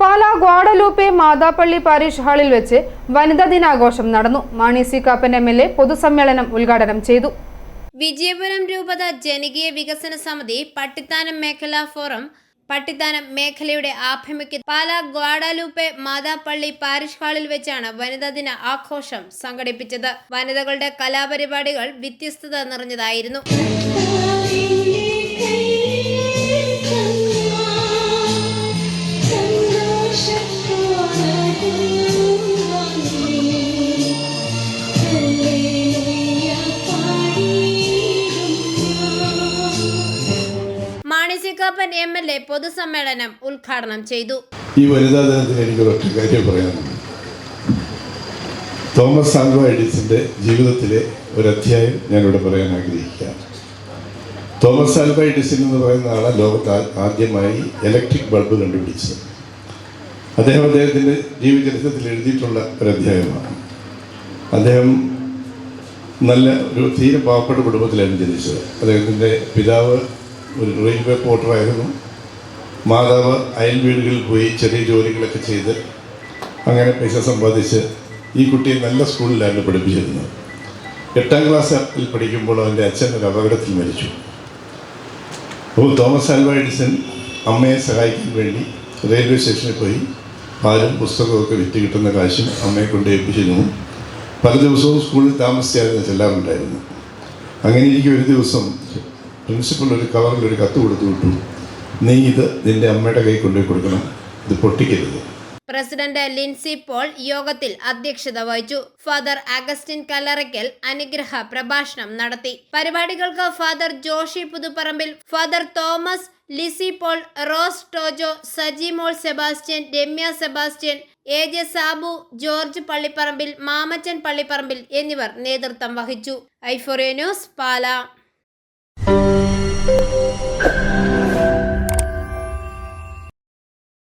Pala Guadeloupe മാതാപ്പള്ളി parish ഹാളിൽ വെച്ച് വനിതാ ദിനാഘോഷം നടന്നു. Mani C Kappan M L A പൊതുസമ്മേളനം ഉദ്ഘാടനം ചെയ്തു. വിജയപുരം രൂപത ജനകീയ വികസന സമിതി പട്ടിത്താനം മേഖലാ ഫോറം പട്ടിത്താനം മേഖലയുടെ ആഭിമുഖ്യ പാലാ ഗ്വാഡാലൂപ്പെ മാതാപ്പള്ളി പാരിഷ് ഹാളിൽ വെച്ചാണ് വനിതാ ദിന ആഘോഷം സംഘടിപ്പിച്ചത്. വനിതകളുടെ കലാപരിപാടികൾ വ്യത്യസ്തത നിറഞ്ഞതായിരുന്നു. മാണിസിക്കാപ്പൻ എം എൽ എ പൊതുസമ്മേളനം ഉദ്ഘാടനം ചെയ്തു. ഈ വനിതാ ദിനത്തിൽ എനിക്ക് ഒറ്റ കാര്യം പറയാനുണ്ട്. തോമസ് ആൽവ എഡിസിന്റെ ജീവിതത്തിലെ ഒരു അധ്യായം ഞാനിവിടെ പറയാൻ ആഗ്രഹിക്കുകയാണ്. തോമസ് ആൽവ എഡിസൺ എന്ന് പറയുന്ന ആളെ ലോകത്ത് ആദ്യമായി ഇലക്ട്രിക് ബൾബ് കണ്ടുപിടിച്ചത്. അദ്ദേഹം അദ്ദേഹത്തിന്റെ ജീവചരിത്രത്തിൽ എഴുതിയിട്ടുള്ള ഒരു അധ്യായമാണ്. അദ്ദേഹം നല്ല ഒരു തീരെ പാവപ്പെട്ട കുടുംബത്തിലാണ് ജനിച്ചത്. അദ്ദേഹത്തിന്റെ പിതാവ് ഒരു റെയിൽവേ പോർട്ടറായിരുന്നു മാതാവ് അയൽ വീടുകളിൽ പോയി ചെറിയ ജോലികളൊക്കെ ചെയ്ത് അങ്ങനെ പൈസ സമ്പാദിച്ച് ഈ കുട്ടിയെ നല്ല സ്കൂളിലാണ് പഠിപ്പിച്ചിരുന്നത്. എട്ടാം ക്ലാസ്സിൽ പഠിക്കുമ്പോൾ അവന്റെ അച്ഛൻ ഒരു അപകടത്തിൽ മരിച്ചു. അപ്പോൾ തോമസ് ആൽവ എഡിസൺ അമ്മയെ സഹായിക്കാൻ വേണ്ടി റെയിൽവേ സ്റ്റേഷനിൽ പോയി പാലും പുസ്തകമൊക്കെ വിറ്റ് കിട്ടുന്ന കാശും അമ്മയെ കൊണ്ട് ഏൽപ്പിച്ചിരുന്നു. പല ദിവസവും സ്കൂളിൽ താമസിച്ചായിരുന്നു ചെല്ലാറുണ്ടായിരുന്നു. അങ്ങനെ എനിക്ക് ഒരു ദിവസം പ്രിൻസിപ്പൽ ഒരു കവറിൽ ഒരു കത്ത് കൊടുത്തു വിട്ടു. നീ ഇത് നിന്റെ അമ്മയുടെ കൈ കൊണ്ടുപോയി കൊടുക്കണം. ഇത് പൊട്ടിക്കരുത്. പ്രസിഡന്റ് ലിൻസി പോൾ യോഗത്തിൽ അധ്യക്ഷത വഹിച്ചു. ഫാദർ അഗസ്റ്റിൻ കല്ലറയ്ക്കൽ അനുഗ്രഹ പ്രഭാഷണം നടത്തി. പരിപാടികൾക്ക് father Joshi Puthuparambil father Thomas Lissy Paul Rose Tojo Sajimol Sebastian Ramya Sebastian A J Sabu George Pallipparambil Mamachan Pallipparambil എന്നിവർ നേതൃത്വം വഹിച്ചു. ഐഫോറിയ ന്യൂസ് പാല.